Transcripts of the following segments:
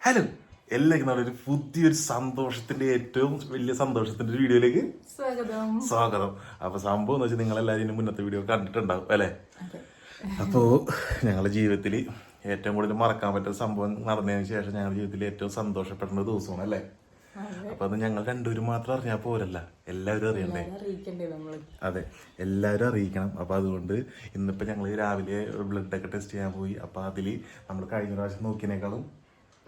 Hello എല്ലാവർക്കും ഒരു പുതിയൊരു സന്തോഷത്തിന്റെ ഏറ്റവും വലിയ സന്തോഷത്തിന്റെ ഒരു വീഡിയോയിലേക്ക് സ്വാഗതം. സ്വാഗതം. അപ്പൊ സംഭവം എന്ന് വെച്ചാൽ നിങ്ങൾ എല്ലാവരും ഇതിന് മുന്നത്തെ വീഡിയോ കണ്ടിട്ടുണ്ടാവും അല്ലേ? അപ്പോൾ അപ്പോ ഞങ്ങളുടെ ജീവിതത്തിൽ ഏറ്റവും കൂടുതൽ മറക്കാൻ പറ്റുന്ന സംഭവം നടന്നതിന് ശേഷം ഞങ്ങളുടെ ജീവിതത്തിൽ ഏറ്റവും സന്തോഷപ്പെടുന്ന ദിവസമാണ് അല്ലേ? അപ്പൊ അത് ഞങ്ങൾ രണ്ടുപേരും മാത്രം അറിഞ്ഞാൽ പോരല്ല. എല്ലാവരും അറിയണ്ടേ? അതെ. എല്ലാവരും അറിയിക്കണം. അപ്പൊ അതുകൊണ്ട് ഇന്നിപ്പോ ഞങ്ങൾ രാവിലെ ബ്ലഡ് ഒക്കെ ടെസ്റ്റ് ചെയ്യാൻ പോയി. അപ്പൊ അതിൽ നമ്മൾ കഴിഞ്ഞ പ്രാവശ്യം നോക്കിയതിനേക്കാളും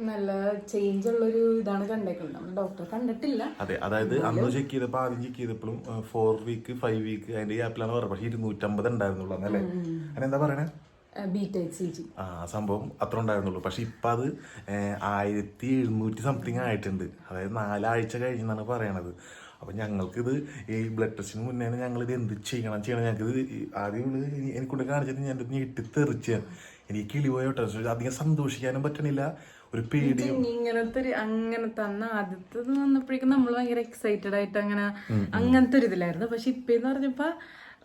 നല്ല ചേഞ്ച് ഉള്ളൊരു ഇതാണ് കണ്ടേക്കുന്നത് നമ്മൾ ഡോക്ടർ കണ്ടിട്ടില്ല. അതെ അതായത് അന്ന് ചെക്ക് ചെയ്തപ്പോൾ ആദ്യം ചെക്ക് ചെയ്തപ്പോഴും ഫോർ വീക്ക് ഫൈവ് വീക്ക് അതിന്റെ ഗ്യാപ്പിലാണ് പറഞ്ഞത്. പക്ഷേ ഇരുന്നൂറ്റമ്പത് ഉണ്ടായിരുന്നുള്ളൂ അല്ലേ അതിനെന്താ പറയണേ? ആ സംഭവം അത്ര ഉണ്ടായിരുന്നുള്ളൂ. പക്ഷെ ഇപ്പം അത് ആയിരത്തി എഴുന്നൂറ്റി സംതിങ് ആയിട്ടുണ്ട്. അതായത് നാലാഴ്ച കഴിഞ്ഞെന്നാണ് പറയണത്. ഞങ്ങൾക്ക് ഇത് ഈ ബ്ലഡ് ടെസ്റ്റിന് മുന്നേ ഞങ്ങൾ ഇത് എന്ത് ചെയ്യണം ചെയ്യണം. ഞങ്ങൾക്ക് ഇത് ആദ്യം ഇവൾ എനി- എനിക്കൊണ്ട് കാണിച്ചിട്ട് ഞാൻ ഞെട്ടിത്തെറിച്ച്. എനിക്ക് കിളി പോയോട്ടെ അധികം സന്തോഷിക്കാനും പറ്റണില്ല. ഒരു പേടിയും. ഇങ്ങനത്തെ ഒരു അങ്ങനത്തെ അന്ന് ആദ്യത്തത് വന്നപ്പോഴേക്കും നമ്മൾ ഭയങ്കര എക്സൈറ്റഡ് ആയിട്ട് അങ്ങനെ അങ്ങനത്തെ ഒരു ഇതിലായിരുന്നു. പക്ഷെ ഇപ്പേന്ന് പറഞ്ഞപ്പോ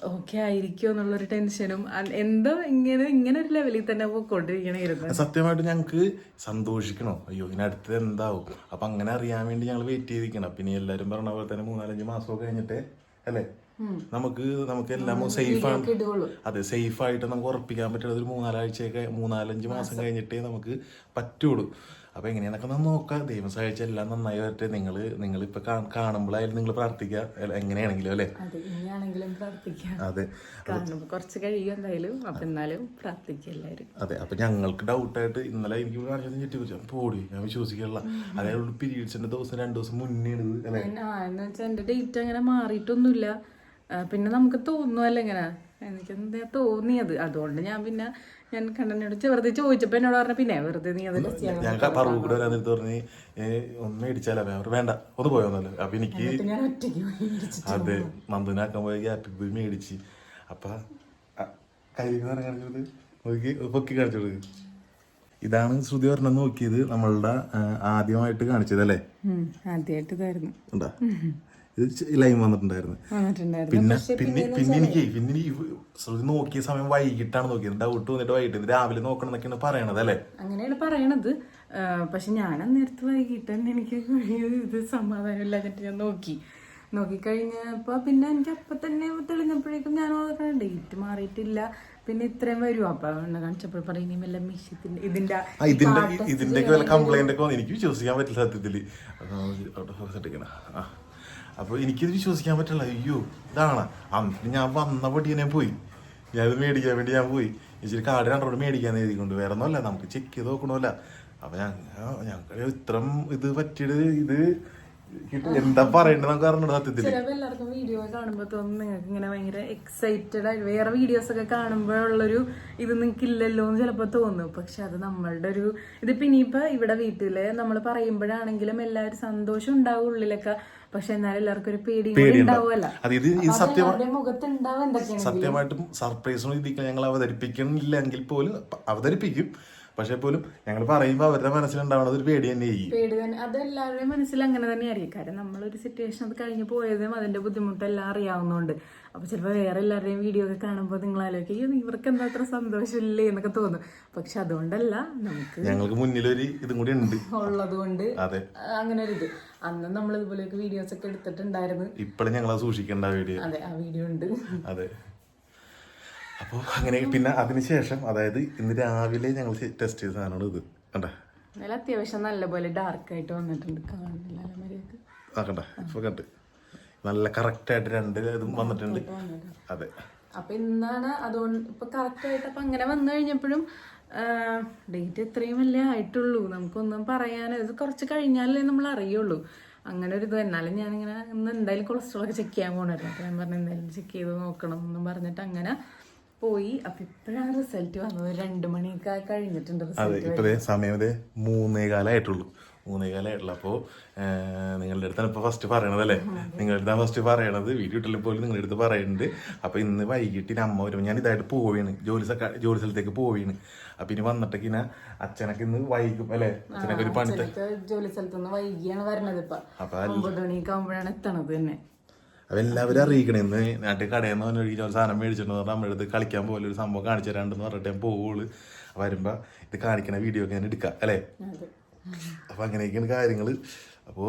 ഓക്കെ ആയിരിക്കുമോ എന്നുള്ളൊരു ടെൻഷനും എന്തോ ഇങ്ങനെ ഇങ്ങനെ ഒരു ലെവലിൽ തന്നെ പോയിക്കൊണ്ടിരിക്കണായിരുന്നു. സത്യമായിട്ട് ഞങ്ങൾക്ക് സന്തോഷിക്കണോ? അയ്യോ ഇനി അടുത്തത് എന്താവും? അപ്പൊ അങ്ങനെ അറിയാൻ വേണ്ടി ഞങ്ങൾ വെയിറ്റ് ചെയ്തിരിക്കണം. പിന്നെ എല്ലാവരും പറഞ്ഞ പോലെ തന്നെ മൂന്നാലഞ്ച് മാസമൊക്കെ കഴിഞ്ഞിട്ട് അല്ലേ? നമുക്ക് നമുക്ക് എല്ലാം സേഫ് ആണ്. അതെ സേഫ് ആയിട്ട് നമുക്ക് ഉറപ്പിക്കാൻ പറ്റുന്നത് ഒരു മൂന്നാലാഴ്ചയൊക്കെ മൂന്നാലഞ്ച് മാസം കഴിഞ്ഞിട്ടേ നമുക്ക് പറ്റുള്ളൂ. അപ്പൊ എങ്ങനെയാണൊക്കെ നമ്മൾ നോക്കാം. ദൈവം സഹായിച്ച എല്ലാം നന്നായി വരട്ടെ. നിങ്ങൾ നിങ്ങൾ ഇപ്പൊ കാണുമ്പോഴായാലും നിങ്ങൾ പ്രാർത്ഥിക്കുക. എങ്ങനെയാണെങ്കിലും അല്ലേ? അതെ കുറച്ച് കഴിയും എന്തായാലും. അപ്പൊ എന്നാലും പ്രാർത്ഥിക്കുക എല്ലാവരും. അതെ അപ്പൊ ഞങ്ങൾക്ക് ഡൗട്ടായിട്ട് ഇന്നലെ എനിക്ക് കാണിച്ചത് ഞെട്ടി കുറിച്ച് പോടി ഞാൻ വിശ്വസിക്കാനുള്ള അതായത് പീരീഡ്സിന്റെ ദിവസം രണ്ടു ദിവസം മുന്നേ എന്ന് വെച്ചാൽ ഡേറ്റ് അങ്ങനെ മാറിയിട്ടൊന്നുമില്ല. പിന്നെ നമുക്ക് തോന്നുമല്ലോ ഇങ്ങനെ? എനിക്ക് എന്താ തോന്നിയത്. അതുകൊണ്ട് ഞാൻ പിന്നെ ഞാൻ കണ്ണനോട് വെറുതെ ചോദിച്ചപ്പോ എന്നോട് പറഞ്ഞ പിന്നെ വെറുതെ നീ അത് ഞാൻ പറവൂ കൂടെ വരാൻ നേരത്ത് പറഞ്ഞ് "ഏ, ഇടിച്ചാലോ? അവർ വേണ്ട ഒന്ന് പോയോന്നല്ലോ അപ്പൊ എനിക്ക് അതെ നന്ദനാക്കാൻ പോയ ഗ്യാപ്പിൽ പോയി മേടിച്ച് അപ്പൊ കയ്യിൽ കാണിച്ചത് നോക്കി പൊക്കി കാണിച്ചു ഇതാണ് ശ്രുതി പറഞ്ഞ നോക്കിയത് നമ്മളുടെ ആദ്യമായിട്ട് കാണിച്ചത് അല്ലേ ആദ്യമായിട്ട് ഇതായിരുന്നു. ലൈൻ വന്നിട്ടുണ്ടായിരുന്നു പിന്നെ പിന്നെ പിന്നെ എനിക്ക് പിന്നെ ശ്രുതി നോക്കിയ സമയം വൈകിട്ടാണ് നോക്കിയത് ഡൗട്ട് വന്നിട്ട് വൈകിട്ട് രാവിലെ നോക്കണം എന്നൊക്കെയാണ് പറയണത് അല്ലേ അങ്ങനെയാണ് പറയണത് പക്ഷെ ഞാൻ നേരത്തെ വൈകിട്ട് തന്നെ എനിക്ക് ഇത് സമാധാനമില്ല എന്നിട്ട് ഞാൻ നോക്കി നോക്കിക്കഴിഞ്ഞപ്പോ പിന്നെ എനിക്ക് അപ്പൊ തന്നെ തെളിഞ്ഞപ്പോഴേക്കും ഞാൻ ഡേറ്റ് മാറിയിട്ടില്ല പിന്നെ ഇത്രയും വരും അപ്പൊ കാണിച്ചപ്പോൾ പറയും മിഷ്യത്തിന്റെ ഇതിന്റെ ഇതിന്റെ ഇതിന്റെ കംപ്ലൈന്റ് ഒക്കെ എനിക്ക് വിശ്വസിക്കാൻ പറ്റില്ല സത്യത്തിൽ ശ്രദ്ധിക്കണം ആ അപ്പൊ എനിക്കിത് വിശ്വസിക്കാൻ പറ്റില്ല. അയ്യോ ഇതാണ്. അന്ന് ഞാൻ വന്ന പടി ഞാൻ പോയി. ഞാനിത് മേടിക്കാൻ വേണ്ടി ഞാൻ പോയി. ഇച്ചിരി കാർഡ് രണ്ടോട് മേടിക്കാൻ എഴുതിക്കൊണ്ട്. വേറെ ഒന്നുമല്ല നമുക്ക് ചെക്ക് ചെയ്ത് നോക്കണമല്ല. അപ്പൊ ഞങ്ങൾ ഞങ്ങൾ ഇത്രയും ഇത് പറ്റിയത് ഇത് എന്താ പറയണ്ടത് നമുക്ക് അറിഞ്ഞു സത്യത്തിൽ എല്ലാവർക്കും വീഡിയോ കാണുമ്പോ തോന്നും. നിങ്ങൾക്ക് ഇങ്ങനെ ഭയങ്കര എക്സൈറ്റഡ് ആയി. വേറെ വീഡിയോസ് ഒക്കെ കാണുമ്പോഴുള്ളൊരു ഇത് നിങ്ങൾക്ക് ഇല്ലല്ലോ എന്ന് ചിലപ്പോ തോന്നും. പക്ഷെ അത് നമ്മളുടെ ഒരു ഇതിപ്പോ ഇനിയിപ്പോ ഇവിടെ വീട്ടിൽ നമ്മൾ പറയുമ്പോഴാണെങ്കിലും എല്ലാവരും സന്തോഷം ഉണ്ടാവും ഉള്ളിലൊക്കെ. പക്ഷെ എന്നാലും എല്ലാവർക്കും ഒരു പേടി സത്യമായിട്ടും സർപ്രൈസ് ഞങ്ങൾ അവതരിപ്പിക്കണില്ലെങ്കിൽ പോലും അവതരിപ്പിക്കും. പക്ഷെ പോലും ഞങ്ങൾ പറയുമ്പോൾ അവരുടെ മനസ്സിലുണ്ടാവുന്നത് ഒരു പേടി തന്നെ ചെയ്യും പേടി തന്നെ. അതെല്ലാവരുടെയും മനസ്സിൽ അങ്ങനെ തന്നെ ആയിരിക്കും കാരണം നമ്മളൊരു സിറ്റുവേഷൻ അത് കഴിഞ്ഞ് പോയതും അതിന്റെ ബുദ്ധിമുട്ടെല്ലാം അറിയാവുന്നതുകൊണ്ട് അപ്പൊ ചിലപ്പോൾ വേറെ എല്ലാവരുടെയും വീഡിയോ ഒക്കെ കാണുമ്പോൾ നിങ്ങൾ ആലോചിക്കും "അയ്യോ, ഇവർക്ക് എന്താ അത്ര സന്തോഷമില്ലേ? എന്നൊക്കെ തോന്നും. പക്ഷെ അതുകൊണ്ടല്ല നമുക്ക് ഞങ്ങൾക്ക് മുന്നിലൊരു ഇതും കൂടി ഉണ്ട്. ഉള്ളത് കൊണ്ട് അതെ. അങ്ങനെ ഒരു ഇത്. അന്ന് നമ്മൾ ഇതുപോലെയൊക്കെ വീഡിയോസ് ഒക്കെ എടുത്തിട്ടുണ്ടായിരുന്നു. ഇപ്പോഴും ഞങ്ങളത് സൂക്ഷിക്കേണ്ട വീഡിയോ അതെ ആ വീഡിയോ ഉണ്ട്. അതെ. അപ്പോൾ അങ്ങനെ പിന്നെ അതിനുശേഷം അതായത് ഇന്ന് രാവിലെ ഞങ്ങൾ ടെസ്റ്റ് ചെയ്ത സാധനമാണ് ഇത്. കണ്ട? നല്ല അത്യാവശ്യം നല്ലപോലെ ഡാർക്ക് ആയിട്ട് വന്നിട്ടുണ്ട്. കാണുന്നില്ല ഇപ്പൊ കണ്ട്. നല്ല കറക്റ്റായിട്ട് രണ്ട് ഇതും വന്നിട്ടുണ്ട്. അതെ. അപ്പൊ ഇന്നാണ് അതുകൊണ്ട് ഇപ്പൊ കറക്റ്റ് ആയിട്ട് അപ്പൊ അങ്ങനെ വന്നു കഴിഞ്ഞപ്പോഴും ഡേറ്റ് ഇത്രയും അല്ലേ ആയിട്ടുള്ളൂ. നമുക്കൊന്നും പറയാൻ ഇത് കുറച്ച് കഴിഞ്ഞാലേ നമ്മൾ അറിയുള്ളൂ. അങ്ങനെ ഒരു ഇത് എന്നാലും ഞാനിങ്ങനെ ഇന്ന് എന്തായാലും കൊളസ്ട്രോൾ ഒക്കെ ചെക്ക് ചെയ്യാൻ പോകണമായിരുന്നു അപ്പൊ ഞാൻ പറഞ്ഞു എന്തായാലും ചെക്ക് ചെയ്ത് നോക്കണം എന്നും പറഞ്ഞിട്ട് അങ്ങനെ പോയി. അപ്പൊ ഇപ്പോഴാണ് റിസൾട്ട് വന്നത്. രണ്ടു മണിയൊക്കെ കഴിഞ്ഞിട്ടുണ്ട് അതെ ഇപ്പൊ ദേ സമയം മൂന്നേ കാലമായിട്ടുള്ളൂ മൂന്നേ കാലമായിട്ടുള്ളൂ അപ്പോൾ നിങ്ങളുടെ അടുത്താണ് ഇപ്പോൾ ഫസ്റ്റ് പറയണതല്ലേ നിങ്ങളുടെ അടുത്താണ് ഫസ്റ്റ് പറയണത്. വീഡിയോ ഇട്ടില്ല പോലും നിങ്ങളുടെ അടുത്ത് പറയുന്നുണ്ട് അപ്പോൾ ഇന്ന് വൈകിട്ട് ഇനി അമ്മ വരുമ്പോൾ ഞാൻ ഇതായിട്ട് പോവുകയാണ് ജോലി ജോലി സ്ഥലത്തേക്ക് പോവുകയാണ് അപ്പം ഇനി വന്നിട്ടൊക്കെ ഇനി അച്ഛനൊക്കെ ഇന്ന് വൈകും അല്ലേ? അച്ഛനൊക്കെ ഒരു പണി ജോലി സ്ഥലത്തുനിന്ന് വൈകിയാണ് വരണത് ഇപ്പൊ. അപ്പൊ ഒമ്പത് മണിയൊക്കെ ആകുമ്പോഴാണ് എത്തണത് തന്നെ. അപ്പം എല്ലാവരും അറിയിക്കണേ. ഇന്ന് നാട്ടിൽ കടയിൽ നിന്ന് ഒരു സാധനം മേടിച്ചിട്ട് പറഞ്ഞാൽ നമ്മുടെ അടുത്ത് കളിക്കാൻ പോലെ ഒരു സംഭവം കാണിച്ചു തരാണ്ടെന്ന് പറഞ്ഞിട്ട് ഞാൻ പോവുള്ളൂ. വരുമ്പോൾ ഇത് കാണിക്കണ വീഡിയോ ഒക്കെ ഞാൻ എടുക്കാം അല്ലേ? അപ്പൊ അങ്ങനെയൊക്കെയാണ് കാര്യങ്ങൾ. അപ്പോ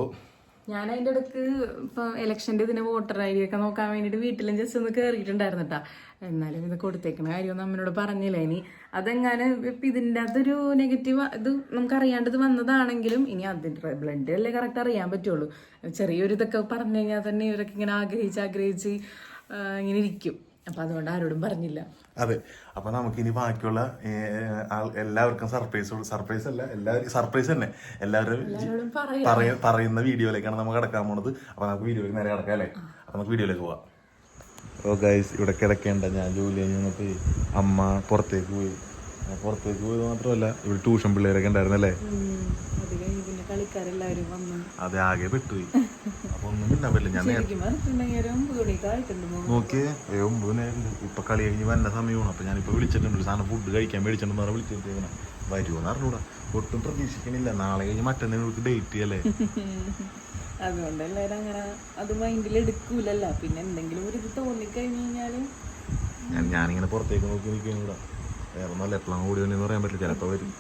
ഞാൻ അതിന്റെ ഇടയ്ക്ക് ഇപ്പൊ ഇലക്ഷന്റെ ഇതിന് വോട്ടർ ഐ ഡി ഒക്കെ നോക്കാൻ വേണ്ടിയിട്ട് വീട്ടിലും ജസ്റ്റ് ഒന്ന് കയറിയിട്ടുണ്ടായിരുന്നു കേട്ടോ എന്നാലും ഇത് കൊടുത്തേക്കണ കാര്യമൊന്നും അമ്മനോട് പറഞ്ഞില്ല. ഇനി അതെങ്ങനെ ഇപ്പൊ ഇതിന്റെ അതൊരു നെഗറ്റീവ് ഇത് നമുക്ക് ഇത് വന്നതാണെങ്കിലും ഇനി അതിന്റെ ബ്ലഡ് അല്ലേ കറക്റ്റ് അറിയാൻ പറ്റുള്ളൂ. ചെറിയൊരു ഇതൊക്കെ പറഞ്ഞു കഴിഞ്ഞാൽ തന്നെ ഇവരൊക്കെ ഇങ്ങനെ ആഗ്രഹിച്ച് ആഗ്രഹിച്ച് ഇങ്ങനെ ഇരിക്കും. അപ്പൊ അതുകൊണ്ട് ആരോടും പറഞ്ഞില്ല. അതെ. അപ്പൊ നമുക്ക് ഇനി ബാക്കിയുള്ള എല്ലാവർക്കും സർപ്രൈസ് സർപ്രൈസ് അല്ല എല്ലാവരും സർപ്രൈസ് തന്നെ. എല്ലാവരും പറയുന്ന വീഡിയോയിലേക്കാണ് നമുക്ക് കിടക്കാൻ പോണത്. അപ്പൊ നമുക്ക് വീഡിയോയിലേക്ക് നേരെ കിടക്കാം അല്ലേ? അപ്പൊ നമുക്ക് വീഡിയോയിലേക്ക് പോവാം. ഓ ഗൈസ് ഇവിടെ കിടക്കേണ്ട. ഞാൻ ജോലി കഴിഞ്ഞ് വന്നിട്ട് അമ്മ പുറത്തേക്ക് പോയി. പുറത്തേക്ക് പോയത് മാത്രമല്ല ഇവിടെ ട്യൂഷൻ പിള്ളേരൊക്കെ ഉണ്ടായിരുന്നല്ലേ? കളിക്കാരെല്ലാവരും വന്നു. അത് ആകെ പെട്ടുപോയി. അപ്പൊ ഒന്നും മിണ്ടാൻ ഞാൻ. നോക്കിയേ ഒമ്പത് നേരമുണ്ട് ഇപ്പൊ കളി കഴിഞ്ഞ് വന്ന സമയമാണ്. അപ്പൊ ഞാനിപ്പോ വിളിച്ചിട്ടുണ്ട്. സാധനം ഫുഡ് കഴിക്കാൻ മേടിച്ചിട്ടുണ്ടെന്ന് പറഞ്ഞാൽ വിളിച്ചിട്ട് വരുമോന്ന് അറിഞ്ഞൂടാ. ഒട്ടും പ്രതീക്ഷിക്കണില്ല. നാളെ കഴിഞ്ഞ് മറ്റന്നാൾക്ക് ഡേറ്റ് ചെയ്യല്ലേ? അതുകൊണ്ട് എല്ലാവരും അങ്ങനെ അത് മൈൻഡിൽ എടുക്കൂലല്ലോ. പിന്നെ എന്തെങ്കിലും ഒരു ഇത് തോന്നിക്കഴിഞ്ഞു കഴിഞ്ഞാൽ ഞാനിങ്ങനെ പുറത്തേക്ക് നോക്കി നിൽക്കുകയാണ് ഇവിടെ. വേറെ നല്ല എപ്പോഴാണ് വന്നെന്ന് പറയാൻ പറ്റില്ല. ചിലപ്പോൾ വരും.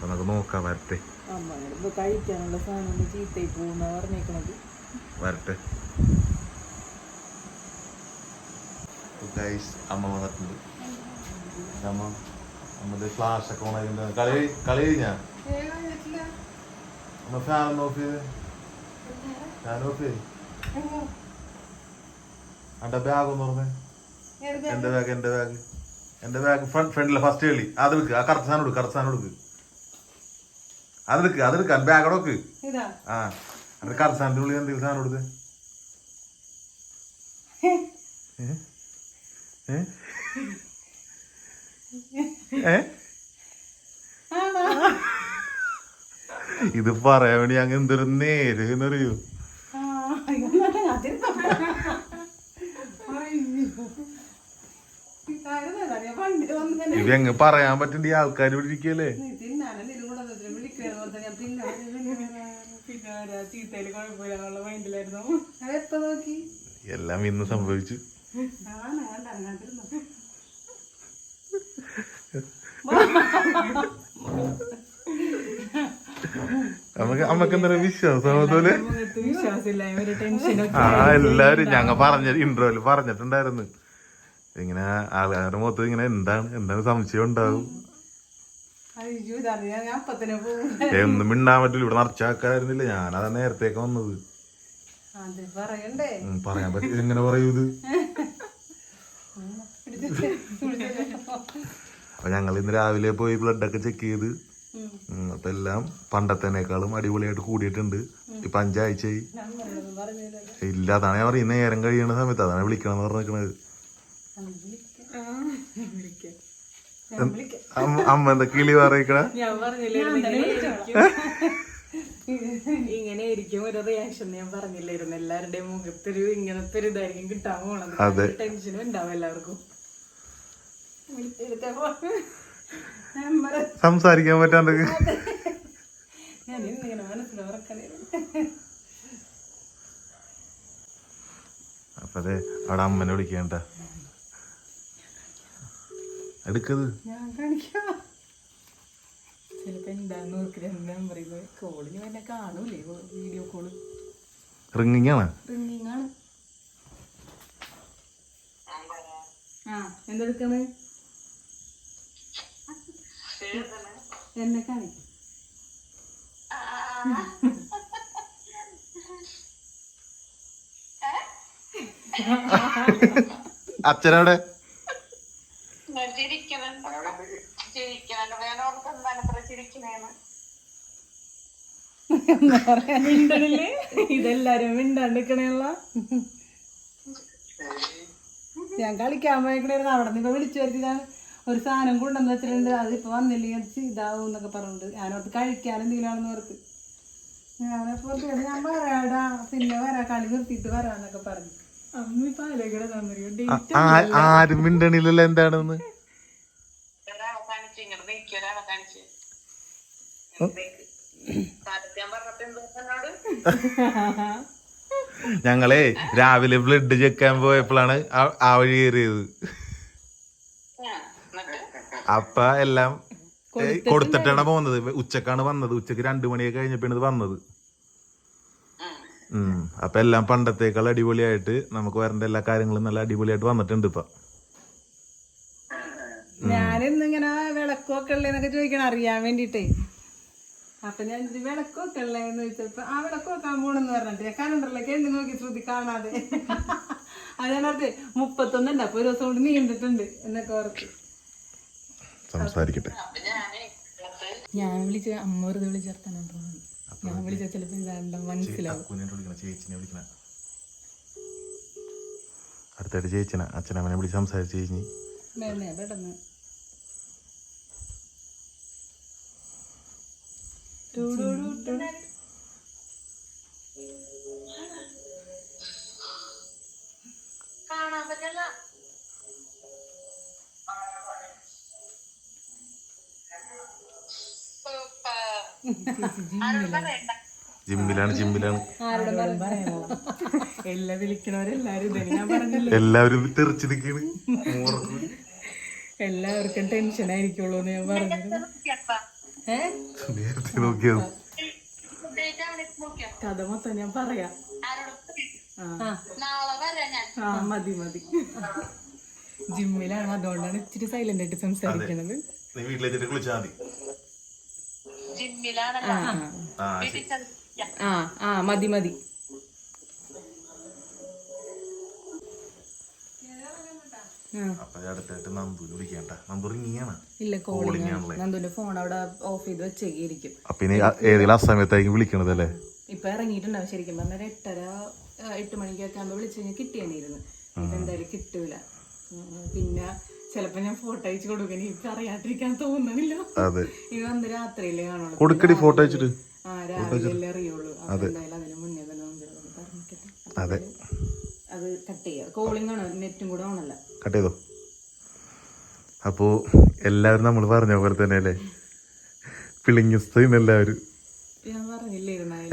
നമുക്ക് നോക്കാം വരട്ടെ. ഇപ്പൊ കഴിക്കാനുള്ള സാധനം ഒന്ന് ചീത്തയായി പോകുന്ന പറഞ്ഞേക്കണത്. വരട്ടെ. അമ്മ വന്നിട്ടുണ്ട്. അമ്മ അമ്മന്റെ ഫ്ലാഷ് ഒക്കെ ഓണായിട്ടുണ്ട് കളി കളി കഴിഞ്ഞാ? അമ്മ ഫാൻ ഓഫ് ചെയ്ത്. ഫാൻ ഓഫ് ചെയ്ത്. എന്റെ ബാഗ് ഒന്ന് പറഞ്ഞേ എന്റെ ബാഗ് എന്റെ ബാഗ് എന്റെ ബാഗ് ഫ്രണ്ട് ഫ്രണ്ടിലെ ഫസ്റ്റ് കളി. അത് വെക്ക്. ആ കറുത്ത സാധനം എടുക്ക് കറുത്ത സാധനം എടുക്ക് അതെടുക്ക് അതെടുക്ക ബാഗ് അവിടെ വെക്ക് ആ. അത് കറുത്ത സാധനത്തിന്റെ ഉള്ളിൽ എന്തെങ്കിലും സാധനം കൊടുത്ത്? ഇത് പറയാൻ വേണ്ടി അങ്ങ് എന്തൊരു നേര് എന്നറിയോ? ഇത് എങ്ങ് പറയാൻ പറ്റണ്ട ഈ ആൾക്കാർ ഇവിടെ ഇരിക്കല്ലേ മൈൻഡിലായിരുന്നു. അതെപ്പോ നോക്കി? എല്ലാം ഇന്ന് സംഭവിച്ചു. നമുക്ക് നമുക്ക് എന്താ വിശ്വാസം അതുപോലെ? ആ എല്ലാരും ഞങ്ങ പറഞ്ഞ ഇന്റർവ്യൂൽ പറഞ്ഞിട്ടുണ്ടായിരുന്നു. ഇങ്ങനെ ആൾക്കാരുടെ മൊത്തം ഇങ്ങനെ എന്താണ് എന്താണ് സംശയം ഉണ്ടാവും. എന്നും മിണ്ടാൻ പറ്റില്ല. ഇവിടെ നിറച്ചാക്കാരുന്നില്ല ഞാൻ ഞാനതാ നേരത്തേക്ക് വന്നത്. അത് പറയാൻ പറ്റില്ല എങ്ങനെ പറയൂ ഇത്? അപ്പൊ ഞങ്ങൾ ഇന്ന് രാവിലെ പോയി ബ്ലഡ് ഒക്കെ ചെക്ക് ചെയ്ത്. അപ്പൊ എല്ലാം പണ്ടത്തേനേക്കാളും അടിപൊളിയായിട്ട് കൂടിയിട്ടുണ്ട്. ഇപ്പൊ അഞ്ചാഴ്ചയായി. ഇല്ല അതാണ് ഞാൻ പറയുന്നത്. നേരം കഴിയണ സമയത്ത് അതാണ് വിളിക്കണം എന്ന് പറഞ്ഞിരിക്കണത് അമ്മ എന്താ കിളി പറയിക്കട ഞാൻ പറഞ്ഞില്ലായിരുന്നു ഇങ്ങനെ ആയിരിക്കും ഒരു റിയാക്ഷൻ ഞാൻ പറഞ്ഞില്ലായിരുന്നു. എല്ലാവരുടെയും മുഖത്തൊരു ഇങ്ങനത്തെ ഒരു ഇതായിരിക്കും കിട്ടാൻ പോണത്. ടെൻഷനും ഉണ്ടാവും എല്ലാവർക്കും. സംസാരിക്കാൻ പറ്റാണ്ട് ഞാൻ ഇന്നിങ്ങനെ മനസ്സിൽ അപ്പൊ അതെ അവിടെ അമ്മനെ വിളിക്കണ്ട എടുക്കത്. ഞാൻ കാണിക്കാം. ചിലപ്പോ എന്താന്ന് നോക്കില്ല നമ്പർ കോളിന് വല്ല കാണൂലേ? വീഡിയോ കോൾ റിങ്ങിങ് ആണ്. ആ എന്നെ കാണിക്കും. അച്ഛനവിടെ? എന്താ പറയാ മിണ്ടണില്ലേ? ഇതെല്ലാരും മിണ്ടാണ്ടിക്കണേള്ള ഞാൻ കളിക്കാൻ പോയിക്കണായിരുന്നു അവിടെ നിന്ന് ഇപ്പൊ വിളിച്ചു വരുത്തിയതാണ് ഒരു സാധനം കൊണ്ടുവന്ന് വെച്ചിട്ടുണ്ട്. അതിപ്പോ വന്നില്ലേ? അത് ഇതാവും എന്നൊക്കെ പറഞ്ഞിട്ട്. ഞാനോർത്ത് കഴിക്കാൻ എന്തെങ്കിലും ഓർത്ത്. ഞാനപ്പോ ഞാൻ പറയാടാ പിന്നെ വരാ. കളി നിർത്തിയിട്ട് വരാന്നൊക്കെ പറഞ്ഞു. അമ്മ ഇപ്പൊ ആലോചിക്കണ തന്നറിയോ ആ- ആരും മിണ്ടണില്ലല്ലോ എന്താണെന്ന്? ഞങ്ങളെ രാവിലെ ബ്ലഡ് ചെക്കാൻ പോയപ്പോഴാണ് ആ- വഴി കയറിയത്. അപ്പ എല്ലാം കൊടുത്തിട്ടാണ് പോകുന്നത് ഉച്ചക്കാണ് വന്നത്. ഉച്ചയ്ക്ക് രണ്ടു മണിയൊക്കെ കഴിഞ്ഞപ്പോഴാണ് വന്നത്. ഉം. അപ്പൊ എല്ലാം പണ്ടത്തേക്കാൾ അടിപൊളിയായിട്ട് നമുക്ക് വരേണ്ട എല്ലാ കാര്യങ്ങളും നല്ല അടിപൊളിയായിട്ട് വന്നിട്ടുണ്ട് ഇപ്പൊ. ഞാനിന്ന് ഇങ്ങനെ വിളക്കൊക്കെ ഉള്ളതെന്നൊക്കെ ചോദിക്കണം അറിയാൻ വേണ്ടിട്ടേ അപ്പൊ ഞാൻ ഇത് വിളക്കൊക്കെ ഉള്ളേന്ന് ചോദിച്ചപ്പോ ആ വിളക്ക് വെക്കാൻ പോണെന്ന് പറഞ്ഞിട്ട് കലണ്ടറിലേക്ക് എണ്ണി നോക്കി ശ്രുതി കാണാതെ. അത് ഞാൻ ഓർത്ത് മുപ്പത്തൊന്നുണ്ട് അപ്പൊ ഒരു ദിവസം കൊണ്ട് നീണ്ടിട്ടുണ്ട് എന്നൊക്കെ ഓർത്ത്. സംസാരിക്കട്ടെ. ഞാൻ വിളിച്ച അമ്മ വെറുതെ വിളിച്ചേർത്താനാണ് ഞാൻ വിളിച്ച ചിലപ്പോ ഇതാണ്ടോ മനസ്സിലാവും. അടുത്തായിട്ട് ചേച്ചിനെ അച്ഛനമ്മനെ വിളിച്ച് സംസാരിച്ച് ചേച്ചി ജിമ്പിലാണ് ജിമ്മിലാണ് ജിമ്മിലാണ്. ആരോടും പറയാമോ എല്ലാ വിളിക്കണവരെല്ലാരും എല്ലാവരും തെറിച്ച് നിൽക്കണ്. എല്ലാവർക്കും ടെൻഷൻ ആയിരിക്കുള്ളൂ ഞാൻ പറഞ്ഞു നേരത്തെ നോക്കിയത്. കഥ മൊത്തം ഞാൻ പറയാം. ആ. ആ മതി മതി. ജിമ്മിലാണ് അതുകൊണ്ടാണ് ഇച്ചിരി സൈലന്റ് ആയിട്ട് ആ ആ ആ മതി മതി. അപ്പൊ അടുത്തായിട്ട് നന്ദൂര് വിളിക്കണ്ട നന്ദൂർ ഇങ്ങനെയാണ്. ഇല്ല കോളിംഗ് ആണല്ലേ? നന്ദുന്റെ ഫോൺ അവിടെ ഓഫ് ചെയ്ത് വെച്ചേക്കിരിക്കും അപ്പൊ ഇനി ഏതെങ്കിലും അസമയത്തായിരിക്കും വിളിക്കണത് അല്ലേ ഇപ്പൊ ഇറങ്ങിയിട്ടുണ്ടാവും. ശരിക്കും പറഞ്ഞാൽ എട്ടര എട്ട് മണിക്കൊക്കെ ആകുമ്പോ വിളിച്ചു കഴിഞ്ഞാൽ കിട്ടിയായിരുന്നു എന്തായാലും കിട്ടൂല. പിന്നെ ചിലപ്പോ ഞാൻ ഫോട്ടോ അയച്ചു കൊടുക്കും. എനിക്ക് അറിയാണ്ടിരിക്കാൻ തോന്നണില്ല ഇത് വന്ന് രാത്രിയിലേ കാണുള്ളൂ. കൊടുക്കടി ഫോട്ടോ അയച്ചിട്ട്? ആ രാവിലെ അറിയുള്ളൂ. അപ്പൊ എന്തായാലും അതിന് മുന്നേ തന്നെ പറഞ്ഞിട്ട് അതെ. അത് കട്ട് ചെയ്യുക കോളിംഗ് ആണ് നെറ്റും കൂടെ ആണല്ല കട്ട് ചെയ്തോ? അപ്പോ എല്ലാവരും നമ്മൾ പറഞ്ഞ പോലെ തന്നെ അല്ലേ പിളിങ്ങിസ്തയും എല്ലാവരും.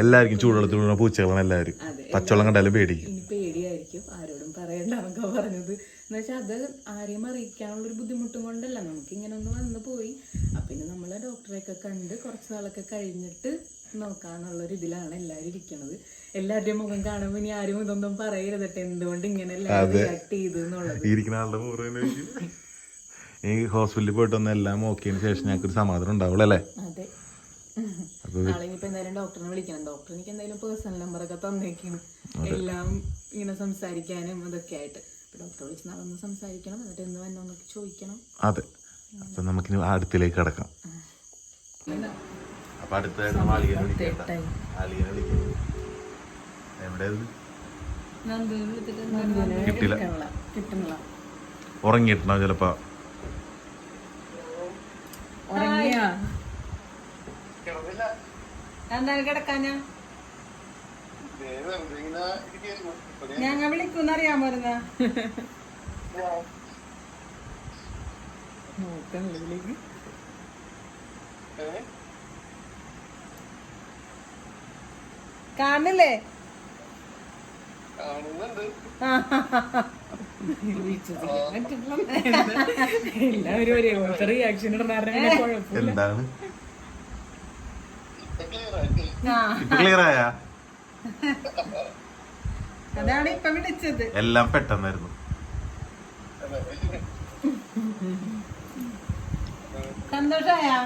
എല്ലാവർക്കും ചൂടുവെള്ളത്തിൽ പൂച്ചകളാണ് എല്ലാവരും. പച്ചവെള്ളം കണ്ടാലും പേടിക്കും ഇനി പേടിയായിരിക്കും ആരോടും പറയണ്ടെന്നൊക്കെ പറഞ്ഞത് എന്ന് വെച്ചാൽ അത് ആരെയും അറിയിക്കാനുള്ള ഒരു ബുദ്ധിമുട്ടും കൊണ്ടല്ല. നമുക്ക് ഇങ്ങനെ ഒന്ന് വന്നു പോയി. അപ്പൊ ഇനി നമ്മളെ ഡോക്ടറെയൊക്കെ കണ്ട് കുറച്ച് നാളൊക്കെ കഴിഞ്ഞിട്ട് നോക്കാന്നുള്ള ഒരു ഇതിലാണ് എല്ലാവരും ഇരിക്കണത്. എല്ലാവരുടെയും മുഖം കാണുമ്പോൾ ഇനി ആരും ഇതൊന്നും പറയരുതട്ടെ. എന്തുകൊണ്ട് ഇങ്ങനെ എല്ലാവരും റിയാക്ട് ചെയ്തു എന്നുള്ളത്? ഈ ഇരിക്കുന്ന ആളുടെ ഈ ഹോസ്പിറ്റലിൽ പോയിട്ട് ഒന്ന് എല്ലാം നോക്കിയതിനു ശേഷം ഞങ്ങൾക്ക് സമാധാനം ഉണ്ടാവുള്ളൂ അല്ലേ അതെ. അപ്പൊ നാളെ ഇനിയിപ്പോ എന്തായാലും ഡോക്ടറിനെ വിളിക്കണം. ഡോക്ടർ എനിക്ക് എന്തായാലും പേഴ്സണൽ നമ്പറൊക്കെ തന്നേക്കാണ്. എല്ലാം ഇങ്ങനെ സംസാരിക്കാനും അതൊക്കെ ആയിട്ട്. ഡോക്ടറെ വിളിച്ച് നാളെ ഒന്ന് സംസാരിക്കണം. എന്നിട്ട് എന്ന് വന്നോന്നൊക്കെ ചോദിക്കണം. അതെ. അപ്പൊ നമുക്ക് അടുത്തിലേക്ക് കടക്കാം. അപ്പൊ അടുത്ത കിട്ടില്ല. ഉറങ്ങിയിട്ടുണ്ടാവും ചിലപ്പോ. ഉറങ്ങിയാ? എന്തായാലും കിടക്കാഞ്ഞാ ഞങ്ങ വിളിക്കൂന്ന് അറിയാൻ പോരുന്ന. നോക്കണില്ല വിളിക്ക്. കാണില്ലേ. എല്ലാവരും ഒരേ പോലത്തെ റിയാക്ഷൻ എന്താണ്? ക്ലിയർ ആയ? അതാണ് ഇപ്പൊ വിളിച്ചത്. എല്ലാം പെട്ടെന്നായിരുന്നു. സന്തോഷായാ?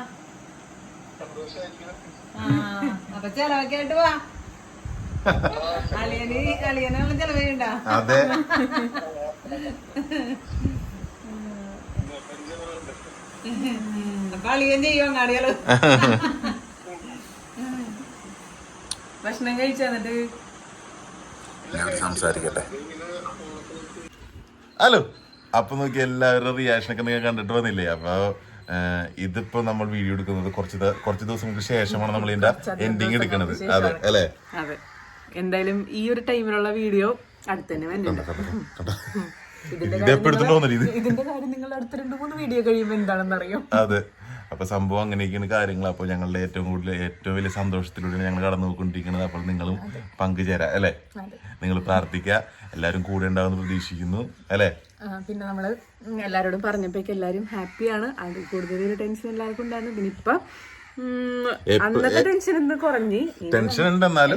അപ്പൊ ചെലവൊക്കെ ആയിട്ട് വാ. അളിയന് അളിയനുള്ള ചെലവ് അതെ. അപ്പൊ അളിയൻ ചെയ്യും അങ്ങാടികൾ. ഭക്ഷണം കഴിച്ചു എന്നിട്ട്? സംസാരിക്കട്ടെ. ഹലോ. അപ്പൊ നോക്കി എല്ലാവരുടെ റിയാക്ഷൻ ഒക്കെ നിങ്ങൾ കണ്ടിട്ട് വന്നില്ലേ? അപ്പൊ ഇതിപ്പോ നമ്മൾ വീഡിയോ എടുക്കുന്നത് കുറച്ച് കുറച്ച് ദിവസങ്ങൾക്ക് ശേഷമാണ് നമ്മൾ ഇതിന്റെ എൻഡിങ് എടുക്കുന്നത്. അതെ അല്ലേ? അതെ. എന്തായാലും ഈ ഒരു ടൈമിലുള്ള വീഡിയോ അടുത്ത് തന്നെ വരുന്നുണ്ട് ഇതിന്റെ ഇത് എപ്പോ എടുത്തിട്ട് തോന്നില്ല ഇത് ഇതിന്റെ കാര്യം നിങ്ങൾ അടുത്ത രണ്ട് മൂന്ന് വീഡിയോ കഴിയുമ്പോ എന്താണെന്ന് അറിയാം അതെ. അപ്പൊ സംഭവം അങ്ങനെയൊക്കെയാണ് കാര്യങ്ങൾ. അപ്പോൾ ഞങ്ങളുടെ ഏറ്റവും കൂടുതൽ ഏറ്റവും വലിയ സന്തോഷത്തിലൂടെ ഞങ്ങൾ കടന്നു പോയിക്കൊണ്ടിരിക്കുന്നത് അപ്പോൾ നിങ്ങളും പങ്കുചേരാം അല്ലേ? നിങ്ങൾ പ്രാർത്ഥിക്കുക. എല്ലാവരും കൂടെ ഉണ്ടാവും പ്രതീക്ഷിക്കുന്നു അല്ലേ? പിന്നെ നമ്മൾ എല്ലാരോടും പറഞ്ഞപ്പോഴേക്കും എല്ലാരും ഹാപ്പിയാണ്. അത് കൂടുതൽ ടെൻഷൻ എല്ലാവർക്കും ഉണ്ടായിരുന്നു. പിന്നെ ഇപ്പൊ അന്നത്തെ ടെൻഷൻ ഒന്ന് കുറഞ്ഞ്. ടെൻഷൻ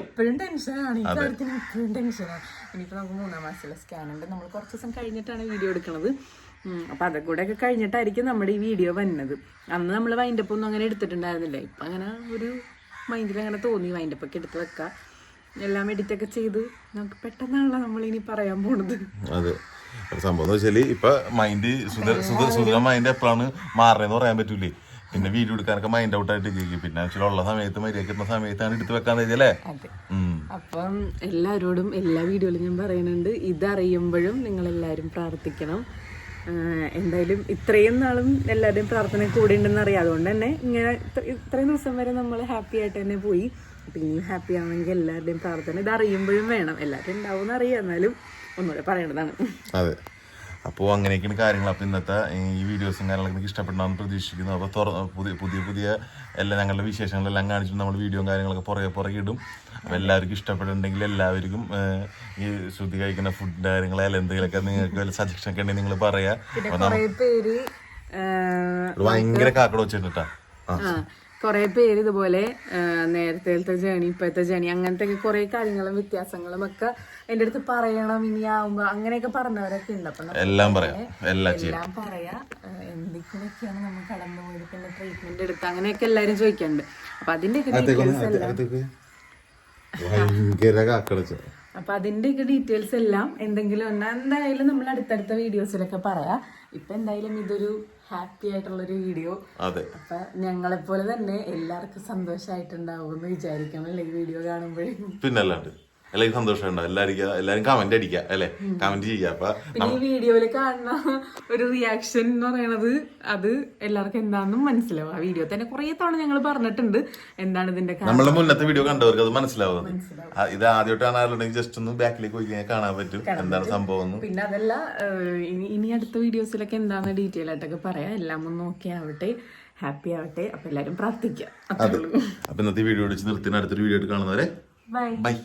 എപ്പോഴും ടെൻഷനാണ് ഈ കാര്യത്തിന് എപ്പോഴും ടെൻഷനാണ് ഇനിയിപ്പോ നമുക്ക് മൂന്നാം മാസത്തിലെ സ്കാൻ ഉണ്ട്. നമ്മൾ കുറച്ച് ദിവസം കഴിഞ്ഞിട്ടാണ് വീഡിയോ എടുക്കുന്നത് അപ്പൊ അതൊക്കെ കൂടെ ഒക്കെ കഴിഞ്ഞിട്ടായിരിക്കും നമ്മുടെ ഈ വീഡിയോ വന്നത്. അന്ന് നമ്മൾ വൈൻഡപ്പ് ഒന്നും അങ്ങനെ എടുത്തിട്ടുണ്ടായിരുന്നില്ല. ഇപ്പൊ അങ്ങനെ ഒരു മൈൻഡിൽ അങ്ങനെ തോന്നി. വൈൻഡപ്പ് ഒക്കെ എടുത്ത് വെക്കാം. എല്ലാം എഡിറ്റ് ഒക്കെ ചെയ്ത് നമുക്ക് പെട്ടെന്നാണല്ലോ നമ്മൾ ഇനി പറയാൻ പോണത്. അതെ. സംഭവം എന്ന് വെച്ചാൽ ഇപ്പൊ മൈൻഡ് സുധ മൈൻഡ് എപ്പോഴാണ് മാറണെന്ന് പറയാൻ പറ്റൂലേ. പിന്നെ വീഡിയോ എടുക്കാനൊക്കെ മൈൻഡ് ഔട്ട് ആയിട്ട് ഇരിക്കും. പിന്നെ ഉള്ള സമയത്ത് മര്യാദ കിട്ടുന്ന സമയത്താണ് എടുത്ത് വെക്കാൻ കഴിഞ്ഞല്ലേ അപ്പം എല്ലാവരോടും എല്ലാ വീഡിയോയിലും ഞാൻ പറയുന്നുണ്ട്. ഇതറിയുമ്പോഴും നിങ്ങൾ എല്ലാവരും പ്രാർത്ഥിക്കണം. എന്തായാലും ഇത്രയും നാളും എല്ലാവരുടെയും പ്രാർത്ഥന കൂടെ ഉണ്ടെന്ന് അറിയാം. അതുകൊണ്ട് തന്നെ ഇങ്ങനെ ഇത്ര- ഇത്രയും ദിവസം വരെ നമ്മൾ ഹാപ്പി ആയിട്ട് തന്നെ പോയി. അപ്പം ഇനിയും ഹാപ്പി ആവണമെങ്കിൽ എല്ലാവരുടെയും പ്രാർത്ഥന ഇത് അറിയുമ്പോഴും വേണം. എല്ലാവരും ഉണ്ടാവും എന്നറിയാം എന്നാലും ഒന്നുകൂടെ പറയേണ്ടതാണ്. അതെ. അപ്പോൾ അങ്ങനെയൊക്കെയാണ് കാര്യങ്ങൾ. അപ്പോൾ ഇന്നത്തെ ഈ വീഡിയോസും കാര്യങ്ങളൊക്കെ നിങ്ങൾക്ക് ഇഷ്ടപ്പെടണമെന്ന് പ്രതീക്ഷിക്കുന്നു. അപ്പോൾ തുറ പുതിയ പുതിയ പുതിയ എല്ലാം ഞങ്ങളുടെ വിശേഷങ്ങളെല്ലാം കാണിച്ചിട്ട് നമ്മൾ വീഡിയോയും കാര്യങ്ങളൊക്കെ പുറകെ പുറകെ ഇടും. അപ്പോൾ എല്ലാവർക്കും ഇഷ്ടപ്പെടുന്നുണ്ടെങ്കിൽ എല്ലാവർക്കും ഈ ശ്രുതി കഴിക്കുന്ന ഫുഡ് കാര്യങ്ങളെല്ലാം എന്തെങ്കിലുമൊക്കെ നിങ്ങൾക്ക് വല്ല സജഷൻ ഒക്കെ ഉണ്ടെങ്കിൽ നിങ്ങൾ പറയാം. ഭയങ്കര കാക്കട വെച്ചിട്ടാ കുറെ പേര് ഇതുപോലെ നേരത്തെ ജേണി ഇപ്പോഴത്തെ ജേണി അങ്ങനത്തെ ഒക്കെ കുറെ കാര്യങ്ങളും വ്യത്യാസങ്ങളും ഒക്കെ എന്റെ അടുത്ത് പറയണം ഇനി ആവുമ്പോ അങ്ങനെയൊക്കെ പറഞ്ഞവരൊക്കെ ഉണ്ട്. അപ്പൊ എല്ലാം പറയാം. എല്ലാം ചെയ്യാം. എല്ലാം പറയാ. ആ, നമ്മൾ കടന്നു പോയത് പിന്നെ ട്രീറ്റ്മെന്റ് എടുത്ത് അങ്ങനെയൊക്കെ എല്ലാരും ചോദിക്കാറുണ്ട്. അപ്പൊ അതിന്റെ ഡീറ്റെയിൽസ് എല്ലാം. ഒക്കെ അപ്പൊ ഡീറ്റെയിൽസ് എല്ലാം എന്തെങ്കിലും ഒന്ന് എന്തായാലും നമ്മൾ അടുത്തടുത്ത വീഡിയോസിലൊക്കെ പറയാം. ഇപ്പൊ എന്തായാലും ഇതൊരു ഹാപ്പി ആയിട്ടുള്ള ഒരു വീഡിയോ. അതെ. അപ്പൊ ഞങ്ങളെ പോലെ തന്നെ എല്ലാവർക്കും സന്തോഷമായിട്ടുണ്ടാവും എന്ന് വിചാരിക്കണം അല്ലേ ഈ വീഡിയോ കാണുമ്പോഴേ? പിന്നല്ലാണ്ട്. എല്ലാവർക്കും സന്തോഷം ഉണ്ടാവും എല്ലാവർക്കും എല്ലാവരും കമന്റ് അടിക്കുക അല്ലെ? കമന്റ് ചെയ്യുക. അപ്പൊ ഈ വീഡിയോയിൽ കാണുന്ന ഒരു റിയാക്ഷൻ എന്ന് പറയണത് അത് എല്ലാവർക്കും എന്താണെന്നും മനസ്സിലാവും. ആ വീഡിയോ തന്നെ കുറെ തവണ ഞങ്ങൾ പറഞ്ഞിട്ടുണ്ട് എന്താണ് ഇതിന്റെ നമ്മളെ മുന്നത്തെ വീഡിയോ കണ്ടവർക്ക് അത് മനസ്സിലാവും. ഇത് ആദ്യമായിട്ടാണ് ആരുണ്ടെങ്കിൽ ജസ്റ്റ് ഒന്ന് ബാക്കിലേക്ക് പോയി കഴിഞ്ഞാൽ കാണാൻ പറ്റും എന്താണ് സംഭവം പിന്നെ അതല്ല ഇനി അടുത്ത വീഡിയോസിലൊക്കെ എന്താന്ന് ഡീറ്റെയിൽ ആയിട്ടൊക്കെ പറയാം. എല്ലാം ഒന്ന് നോക്കി ആവട്ടെ ഹാപ്പി ആവട്ടെ. അപ്പൊ എല്ലാരും പ്രാർത്ഥിക്കാം. അപ്പൊ ഇന്നത്തെ വീഡിയോ അടിച്ച് നിർത്തി അടുത്തൊരു വീഡിയോ ആയിട്ട് കാണുന്നവരെ ബൈ ബൈ